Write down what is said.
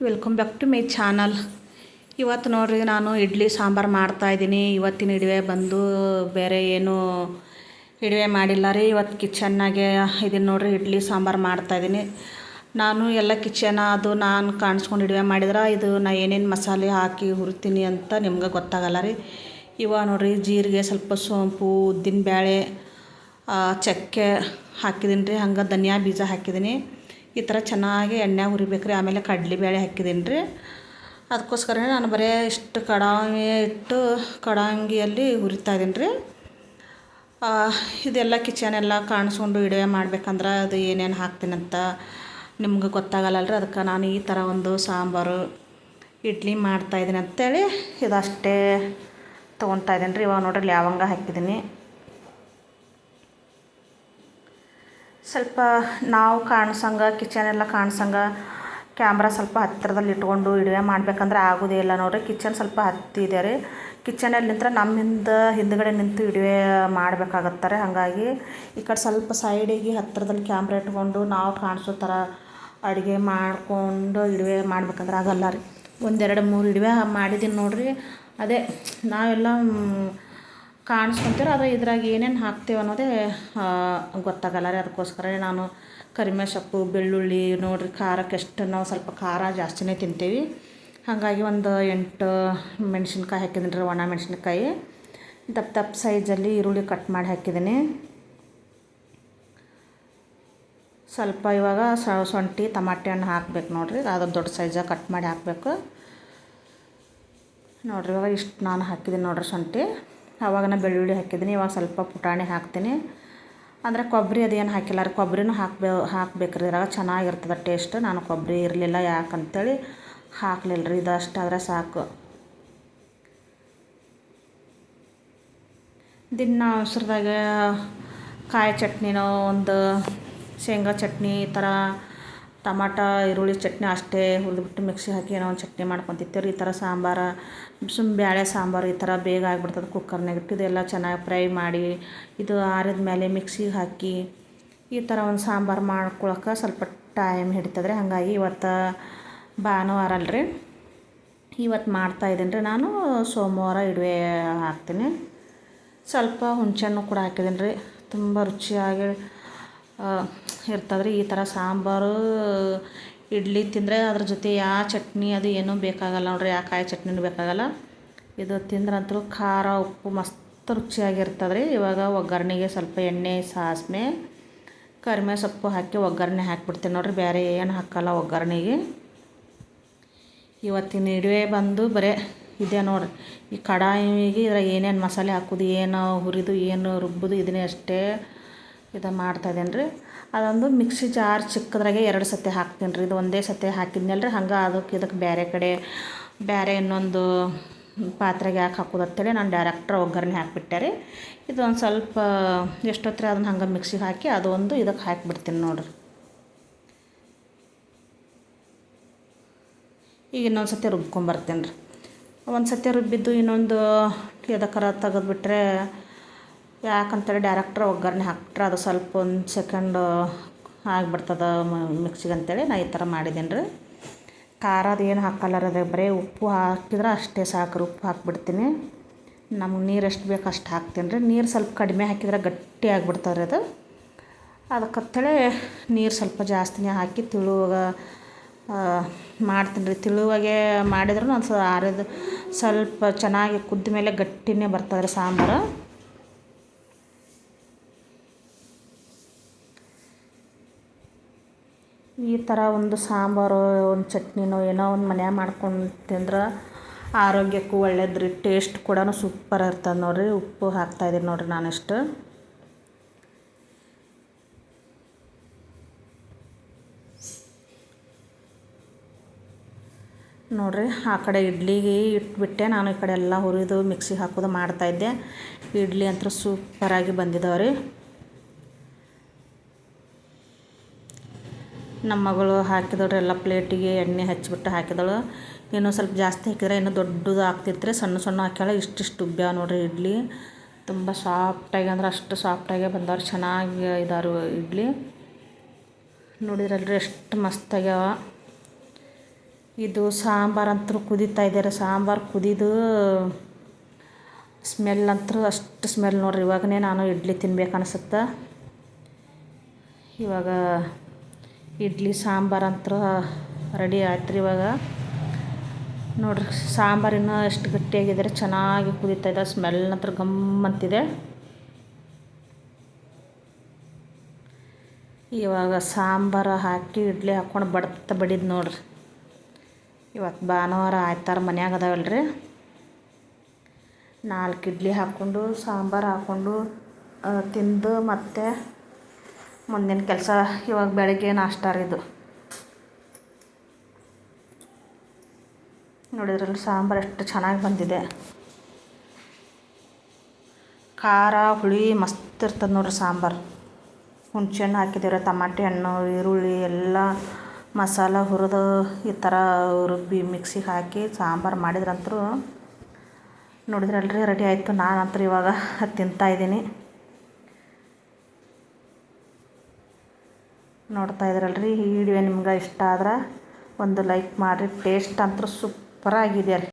Welcome back to my channel ಇವತ್ತು ನೋಡ್ರಿ ನಾನು ಇಡ್ಲಿ ಸಾಂಬಾರು ಮಾಡ್ತಾಯಿದ್ದೀನಿ ಇವತ್ತಿನ ಇಡುವೆ ಬಂದು ಬೇರೆ ಏನು ಇಡುವೆ ಮಾಡಿಲ್ಲ ರೀ. ಇವತ್ತು ಕಿಚನ್ನಾಗೆ ಇದನ್ನು ನೋಡ್ರಿ ಇಡ್ಲಿ ಸಾಂಬಾರು ಮಾಡ್ತಾಯಿದ್ದೀನಿ ನಾನು ಎಲ್ಲ ಕಿಚನ್ ಅದು ನಾನು ಕಾಣಿಸ್ಕೊಂಡು ಇಡುವೆ ಮಾಡಿದ್ರೆ ಇದು ನಾ ಏನೇನು ಮಸಾಲೆ ಹಾಕಿ ಹುರಿತೀನಿ ಅಂತ ನಿಮ್ಗೆ ಗೊತ್ತಾಗಲ್ಲ ರೀ. ಇವಾಗ ನೋಡ್ರಿ ಜೀರಿಗೆ ಸ್ವಲ್ಪ ಸೋಂಪು, ಉದ್ದಿನಬೇಳೆ ಚಕ್ಕೆ ಹಾಕಿದ್ದೀನಿ ರೀ ಹಂಗೆ ಧನಿಯಾ ಬೀಜ ಹಾಕಿದ್ದೀನಿ ಈ ಥರ ಚೆನ್ನಾಗಿ ಎಣ್ಣೆ ಹುರಿಬೇಕು ರೀ ಆಮೇಲೆ ಕಡಲೆಬೇಳೆ ಹಾಕಿದ್ದೀನಿ ರೀ. ಅದಕ್ಕೋಸ್ಕರ ನಾನು ಬರೀ ಇಷ್ಟು ಕಡಾಯಿ ಇಟ್ಟು ಕಡಾಂಗಿಯಲ್ಲಿ ಹುರಿತಾ ಇದ್ದೀನಿ ರೀ. ಇದೆಲ್ಲ ಕಿಚನ್ ಎಲ್ಲ ಕಾಣಿಸ್ಕೊಂಡು ವಿಡಿಯೋ ಮಾಡ್ಬೇಕಂದ್ರೆ ಅದು ಏನೇನು ಹಾಕ್ತೀನಂತ ನಿಮ್ಗೆ ಗೊತ್ತಾಗಲ್ಲ ರೀ ಅದಕ್ಕೆ ನಾನು ಈ ಥರ ಒಂದು ಸಾಂಬಾರು, ಇಡ್ಲಿ ಮಾಡ್ತಾಯಿದ್ದೀನಿ ಅಂತೇಳಿ ಇದಷ್ಟೇ ತೊಗೊತಾ ಇದ್ದೀನಿ ರೀ. ಇವಾಗ ನೋಡ್ರಿ ಲವಂಗ ಹಾಕಿದ್ದೀನಿ. ಸ್ವಲ್ಪ ನಾವು ಕಾಣಿಸಂಗ ಕಿಚನ್ ಎಲ್ಲ ಕಾಣಿಸಂಗ ಕ್ಯಾಮ್ರಾ ಸ್ವಲ್ಪ ಹತ್ತಿರದಲ್ಲಿ ಇಟ್ಕೊಂಡು ಇಡುವೆ ಮಾಡ್ಬೇಕಂದ್ರೆ ಆಗೋದೇ ಇಲ್ಲ ನೋಡಿರಿ. ಕಿಚನ್ ಸ್ವಲ್ಪ ಹತ್ತಿದೆ ರೀ. ಕಿಚನಲ್ಲಿ ನಿಂತ್ರೆ ನಮ್ಮಿಂದ ಹಿಂದ್ಗಡೆ ನಿಂತು ಇಡುವೆ ಮಾಡಬೇಕಾಗತ್ತಾರೆ. ಹಾಗಾಗಿ ಈ ಕಡೆ ಸ್ವಲ್ಪ ಸೈಡಿಗೆ ಹತ್ತಿರದಲ್ಲಿ ಕ್ಯಾಮ್ರಾ ಇಟ್ಕೊಂಡು ನಾವು ಕಾಣಿಸೋ ಥರ ಅಡುಗೆ ಮಾಡಿಕೊಂಡು ಇಡುವೆ ಮಾಡ್ಬೇಕಂದ್ರೆ ಆಗಲ್ಲ ರೀ. ಒಂದೆರಡು ಮೂರು ಇಡುವೆ ಮಾಡಿದ್ದೀನಿ ನೋಡಿರಿ. ಅದೇ ನಾವೆಲ್ಲ ಕಾಣಿಸ್ಕೊಂತೀರ? ಅದು ಇದ್ರಾಗ ಏನೇನು ಹಾಕ್ತೇವೆ ಅನ್ನೋದೇ ಗೊತ್ತಾಗಲ್ಲ ರೀ. ಅದಕ್ಕೋಸ್ಕರ ನಾನು ಕರಿಮೆ ಸೊಪ್ಪು, ಬೆಳ್ಳುಳ್ಳಿ, ನೋಡಿರಿ ಖಾರಕ್ಕೆ ಎಷ್ಟು ನಾವು ಸ್ವಲ್ಪ ಖಾರ ಜಾಸ್ತಿನೇ ತಿಂತೀವಿ. ಹಾಗಾಗಿ ಒಂದು ಎಂಟು ಮೆಣಸಿನ್ಕಾಯಿ ಹಾಕಿದ್ದೀನಿ ರೀ ಒಣ ಮೆಣಸಿನ್ಕಾಯಿ. ದಪ್ಪ ದಪ್ಪ ಸೈಜಲ್ಲಿ ಈರುಳ್ಳಿ ಕಟ್ ಮಾಡಿ ಹಾಕಿದ್ದೀನಿ ಸ್ವಲ್ಪ ಇವಾಗ ಶುಂಠಿ, ಟಮಾಟೆ ಹಣ್ಣು ಹಾಕ್ಬೇಕು ನೋಡಿರಿ. ಅದು ದೊಡ್ಡ ಸೈಜಾಗಿ ಕಟ್ ಮಾಡಿ ಹಾಕಬೇಕು. ನೋಡಿರಿ ಇವಾಗ ಇಷ್ಟು ನಾನು ಹಾಕಿದ್ದೀನಿ ನೋಡಿರಿ ಶುಂಠಿ. ಆವಾಗ ನಾನು ಬೆಳ್ಳುಳ್ಳಿ ಹಾಕಿದ್ದೀನಿ, ಇವಾಗ ಸ್ವಲ್ಪ ಪುಟಾಣಿ ಹಾಕ್ತೀನಿ. ಅಂದರೆ ಕೊಬ್ಬರಿ ಅದೇನು ಹಾಕಿಲ್ಲ ರೀ, ಕೊಬ್ಬರಿನೂ ಹಾಕ್ಬೇ ಹಾಕ್ಬೇಕು ರೀ ಇದ್ರಾಗ ಚೆನ್ನಾಗಿರ್ತದೆ ಟೇಸ್ಟ್ ನಾನು ಕೊಬ್ಬರಿ ಇರಲಿಲ್ಲ ಯಾಕಂತೇಳಿ ಹಾಕಲಿಲ್ಲ ರೀ ಇದಷ್ಟು ಆದರೆ ಸಾಕು. ದಿನ ಅವಸರದಾಗ ಕಾಯಿ ಚಟ್ನಿನೋ ಒಂದು ಶೇಂಗಾ ಚಟ್ನಿ ಈ ಥರ ಟಮಾಟ, ಈರುಳ್ಳಿ ಚಟ್ನಿ ಅಷ್ಟೇ ಹುರಿದ್ಬಿಟ್ಟು ಮಿಕ್ಸಿ ಹಾಕಿ ಏನೋ ಒಂದು ಚಟ್ನಿ ಮಾಡ್ಕೊಂಡು ರೀ, ಈ ಥರ ಸಾಂಬಾರು ಸುಮ್ಮ ಬೇಳೆ ಸಾಂಬಾರು ಈ ಥರ ಬೇಗ ಆಗಿಬಿಡ್ತದೆ ಕುಕ್ಕರ್ನಾಗ ಇಟ್ಟು ಇದೆಲ್ಲ ಚೆನ್ನಾಗಿ ಫ್ರೈ ಮಾಡಿ, ಇದು ಆರಿದ ಮೇಲೆ ಮಿಕ್ಸಿಗೆ ಹಾಕಿ ಈ ಥರ ಒಂದು ಸಾಂಬಾರು ಮಾಡ್ಕೊಳಕ್ಕೆ ಸ್ವಲ್ಪ ಟೈಮ್ ಹಿಡಿತದೆ ರೀ. ಹಾಗಾಗಿ ಇವತ್ತು ಭಾನುವಾರ ಅಲ್ರಿ. ಇವತ್ತು ಮಾಡ್ತಾಯಿದ್ದೀನಿ ರೀ ನಾನು. ಸೋಮವಾರ ಇಡುವೆ ಹಾಕ್ತೀನಿ. ಸ್ವಲ್ಪ ಹುಣ್ಸೆಹಣ್ಣು ಕೂಡ ಹಾಕಿದ್ದೀನಿ ರೀ ತುಂಬ ರುಚಿಯಾಗಿ ಇರ್ತದೆ ರೀ ಈ ಥರ ಸಾಂಬಾರು, ಇಡ್ಲಿ ತಿಂದರೆ ಅದ್ರ ಜೊತೆ ಯಾವ ಚಟ್ನಿ ಅದು ಏನೂ ಬೇಕಾಗಲ್ಲ ನೋಡ್ರಿ ಯಾವ ಕಾಯಿ ಚಟ್ನಿನೂ ಬೇಕಾಗಲ್ಲ. ಇದು ತಿಂದ್ರಂತೂ ಖಾರ, ಉಪ್ಪು ಮಸ್ತ್ ರುಚಿಯಾಗಿರ್ತದ್ರಿ. ಇವಾಗ ಒಗ್ಗರಣೆಗೆ ಸ್ವಲ್ಪ ಎಣ್ಣೆ ಸಾಸಿವೆ ಕರಿಮೆ ಸೊಪ್ಪು ಹಾಕಿ ಒಗ್ಗರಣೆ ಹಾಕಿಬಿಡ್ತೀನಿ ನೋಡ್ರಿ ಬೇರೆ ಏನು ಹಾಕಲ್ಲ ಒಗ್ಗರಣೆಗೆ. ಇವತ್ತಿನ ಇಡುವೆ ಬಂದು ಬರೀ ಇದೆ ನೋಡ್ರಿ. ಈ ಕಡಾಯಿಗೆ ಇದ್ರಾಗ ಏನೇನು ಮಸಾಲೆ ಹಾಕೋದು, ಏನು ಹುರಿದು, ಏನು ರುಬ್ಬೋದು, ಇದನ್ನೇ ಅಷ್ಟೇ. ಇದು ಮಾಡ್ತಾಯಿದ್ದೇನೆ ರೀ? ಅದೊಂದು ಮಿಕ್ಸಿ ಜಾರ್ ಚಿಕ್ಕದ್ರಾಗೆ ಎರಡು ಸತಿ ಹಾಕ್ತೀನಿ ರೀ. ಇದು ಒಂದೇ ಸತಿ ಹಾಕಿದ್ನಲ್ಲ ರೀ ಹಂಗೆ ಅದಕ್ಕೆ ಇದಕ್ಕೆ ಬೇರೆ ಕಡೆ ಬೇರೆ ಇನ್ನೊಂದು ಪಾತ್ರೆಗೆ ಯಾಕೆ ಹಾಕೋದು ಅಂತೇಳಿ ನಾನು ಡೈರೆಕ್ಟ್ರ್ ಒಗ್ಗರಣೆ ಹಾಕಿಬಿಟ್ಟೆ ರೀ. ಇದೊಂದು ಸ್ವಲ್ಪ ಎಷ್ಟೊತ್ತರ ಅದನ್ನ ಹಂಗೆ ಮಿಕ್ಸಿಗೆ ಹಾಕಿ ಅದೊಂದು ಇದಕ್ಕೆ ಹಾಕಿಬಿಡ್ತೀನಿ ನೋಡಿರಿ. ಈಗ ಇನ್ನೊಂದು ಸತಿ ರುಬ್ಕೊಂಬರ್ತೀನಿ ರೀ. ಒಂದು ಸತಿ ರುಬ್ಬಿದ್ದು ಇನ್ನೊಂದು ಎದಕ್ಕರ ತೆಗೆದ್ಬಿಟ್ರೆ ಯಾಕಂತೇಳಿ ಡೈರೆಕ್ಟ್ರ್ ಒಗ್ಗರಣೆ ಹಾಕ್ಬಿಟ್ರೆ ಅದು ಸ್ವಲ್ಪ ಒಂದು ಸೆಕೆಂಡು ಆಗಿಬಿಡ್ತದೆ ಮಿಕ್ಸಿಗೆ ಅಂತೇಳಿ ನಾ ಈ ಥರ ಮಾಡಿದ್ದೀನಿ ರೀ. ಖಾರ ಅದು ಏನು ಹಾಕಲ್ಲ ರೀ ಅದ್ರಾಗ ಬರೀ ಉಪ್ಪು ಹಾಕಿದ್ರೆ ಅಷ್ಟೇ ಸಾಕು ಉಪ್ಪು ಹಾಕ್ಬಿಡ್ತೀನಿ. ನಮ್ಗೆ ನೀರು ಎಷ್ಟು ಬೇಕು ಅಷ್ಟು ಹಾಕ್ತೀನಿ ರೀ. ನೀರು ಸ್ವಲ್ಪ ಕಡಿಮೆ ಹಾಕಿದ್ರೆ ಗಟ್ಟಿ ಆಗಿಬಿಡ್ತದೆ ರೀ ಅದು. ಅದಕ್ಕಂತೇಳಿ ನೀರು ಸ್ವಲ್ಪ ಜಾಸ್ತಿನೇ ಹಾಕಿ ತಿಳುವಾಗ ಮಾಡ್ತೀನಿ ರೀ. ತಿಳುವಾಗೆ ಮಾಡಿದ್ರೂ ಒಂದು ಸ್ವಲ್ಪ ಆರಿದ ಸ್ವಲ್ಪ ಚೆನ್ನಾಗಿ ಕುದ್ದ ಮೇಲೆ ಗಟ್ಟಿನೇ ಬರ್ತದೆ ರೀ ಸಾಂಬಾರು. ಈ ಥರ ಒಂದು ಸಾಂಬಾರು, ಒಂದು ಚಟ್ನಿನೋ ಏನೋ ಒಂದು ಮನ್ಯಾಗ ಮಾಡ್ಕೊಂಡು ತಿಂದ್ರೆ ಆರೋಗ್ಯಕ್ಕೂ ಒಳ್ಳೇದು ರೀ ಟೇಸ್ಟ್ ಕೂಡ ಸೂಪರ್ ಇರ್ತದೆ ನೋಡಿರಿ. ಉಪ್ಪು ಹಾಕ್ತಾಯಿದ್ದೀನಿ ನೋಡಿರಿ ನಾನಿಷ್ಟು. ನೋಡಿರಿ, ಆ ಕಡೆ ಇಡ್ಲಿಗೆ ಇಟ್ಬಿಟ್ಟೆ. ನಾನು ಈ ಕಡೆ ಎಲ್ಲ ಹುರಿದು, ಮಿಕ್ಸಿಗೆ ಹಾಕೋದು ಮಾಡ್ತಾಯಿದ್ದೆ ಇಡ್ಲಿ ಅಂತೂ ಸೂಪರಾಗಿ ಬಂದಿದ್ದಾವೆ ರೀ ನಮ್ಮ ಮಗಳು ಹಾಕಿದಳು ಎಲ್ಲ ಪ್ಲೇಟಿಗೆ ಎಣ್ಣೆ ಹಚ್ಚಿಬಿಟ್ಟು ಹಾಕಿದಳು. ಇನ್ನೂ ಸ್ವಲ್ಪ ಜಾಸ್ತಿ ಹಾಕಿದ್ರೆ ಇನ್ನೂ ದೊಡ್ಡದು ಆಗ್ತಿತ್ತು ರೀ ಸಣ್ಣ ಸಣ್ಣ ಹಾಕ್ಯಾಳ. ಇಷ್ಟಿಷ್ಟು ಉಬ್ಬ್ಯಾವ ನೋಡಿರಿ ಇಡ್ಲಿ. ತುಂಬ ಸಾಫ್ಟಾಗಿ ಅಂದ್ರೆ ಅಷ್ಟು ಸಾಫ್ಟಾಗೆ ಬಂದವ್ರು. ಚೆನ್ನಾಗಿ ಇದಾರು ಇಡ್ಲಿ. ನೋಡಿದ್ರಲ್ರಿ ಎಷ್ಟು ಮಸ್ತಾಗ್ಯಾವ ಇದು ಸಾಂಬಾರು ಅಂತೂ ಕುದೀತಾ ಇದ್ದಾರೆ. ಸಾಂಬಾರು ಕುದಿದು ಸ್ಮೆಲ್ ಅಂತೂ ಅಷ್ಟು ಸ್ಮೆಲ್ ನೋಡ್ರಿ. ಇವಾಗನೇ ನಾನು ಇಡ್ಲಿ ತಿನ್ಬೇಕು ಅನ್ಸುತ್ತೆ. ಇವಾಗ ಇಡ್ಲಿ, ಸಾಂಬಾರು ಅಂತೂ ರೆಡಿ ಆಯ್ತು ರೀ ಇವಾಗ. ನೋಡ್ರಿ ಇನ್ನೂ ಎಷ್ಟು ಗಟ್ಟಿಯಾಗಿದ್ರೆ, ಚೆನ್ನಾಗಿ ಕುದೀತಾ ಇದೆ ಸ್ಮೆಲ್ ನಂತರ ಗಮ್ ಅಂತಿದೆ. ಇವಾಗ ಸಾಂಬಾರು ಹಾಕಿ ಇಡ್ಲಿ ಹಾಕ್ಕೊಂಡು ಬಡ್ತ ಬಡಿದ್ ನೋಡ್ರಿ. ಇವತ್ತು ಭಾನುವಾರ ಆಯ್ತಾರ, ಮನ್ಯಾಗ ಅದಾವಲ್ರಿ. ನಾಲ್ಕು ಇಡ್ಲಿ ಹಾಕ್ಕೊಂಡು ಸಾಂಬಾರು ಹಾಕ್ಕೊಂಡು ತಿಂದು ಮತ್ತೆ ಮುಂದಿನ ಕೆಲಸ ಇವಾಗ ಬೆಳಗ್ಗೆ ನಾಷ್ಟ ಇದು. ನೋಡಿದ್ರಲ್ಲಿ ಸಾಂಬಾರು ಎಷ್ಟು ಚೆನ್ನಾಗಿ ಬಂದಿದೆ. ಖಾರ, ಹುಳಿ ಮಸ್ತ್ ಇರ್ತದೆ ನೋಡ್ರಿ ಸಾಂಬಾರು. ಹುಣ್ಸೆ ಹಣ್ಣು ಹಾಕಿದ್ದೀರ ಟಮಾಟೆ ಹಣ್ಣು, ಈರುಳ್ಳಿ, ಎಲ್ಲ ಮಸಾಲ ಹುರಿದು ಈ ಥರ ರುಬ್ಬಿ ಮಿಕ್ಸಿಗೆ ಹಾಕಿ ಸಾಂಬಾರು ಮಾಡಿದ್ರಂತೂ ನೋಡಿದ್ರಲ್ರಿ ರೆಡಿ ಆಯಿತು ನಾನಂತೂ ಇವಾಗ ತಿಂತಾಯಿದ್ದೀನಿ ನೋಡ್ತಾ ಇದ್ರಲ್ರಿ ಈ ವಿಡಿಯೋ ನಿಮ್ಗೆ ಇಷ್ಟ ಆದ್ರೆ ಒಂದು ಲೈಕ್ ಮಾಡಿರಿ. ಟೇಸ್ಟ್ ಅಂತೂ ಸೂಪರಾಗಿದೆ ರೀ.